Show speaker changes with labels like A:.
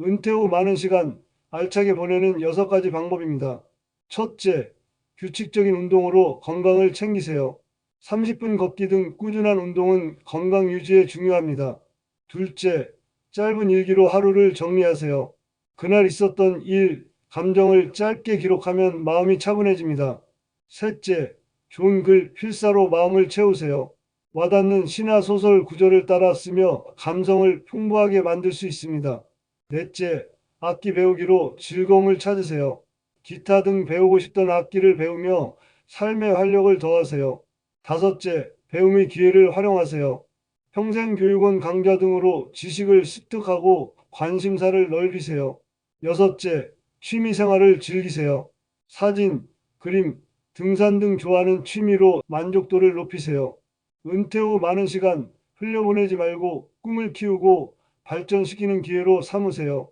A: 은퇴 후 많은 시간 알차게 보내는 여섯 가지 방법입니다. 첫째, 규칙적인 운동으로 건강을 챙기세요. 30분 걷기 등 꾸준한 운동은 건강 유지에 중요합니다. 둘째, 짧은 일기로 하루를 정리하세요. 그날 있었던 일, 감정을 짧게 기록하면 마음이 차분해집니다. 셋째, 좋은 글, 필사로 마음을 채우세요. 와닿는 시나 소설 구절을 따라 쓰며 감성을 풍부하게 만들 수 있습니다. 넷째, 악기 배우기로 즐거움을 찾으세요. 기타 등 배우고 싶던 악기를 배우며 삶의 활력을 더하세요. 다섯째, 배움의 기회를 활용하세요. 평생교육원 강좌 등으로 지식을 습득하고 관심사를 넓히세요. 여섯째, 취미 생활을 즐기세요. 사진, 그림, 등산 등 좋아하는 취미로 만족도를 높이세요. 은퇴 후 많은 시간 흘려보내지 말고 꿈을 키우고 발전시키는 기회로 삼으세요.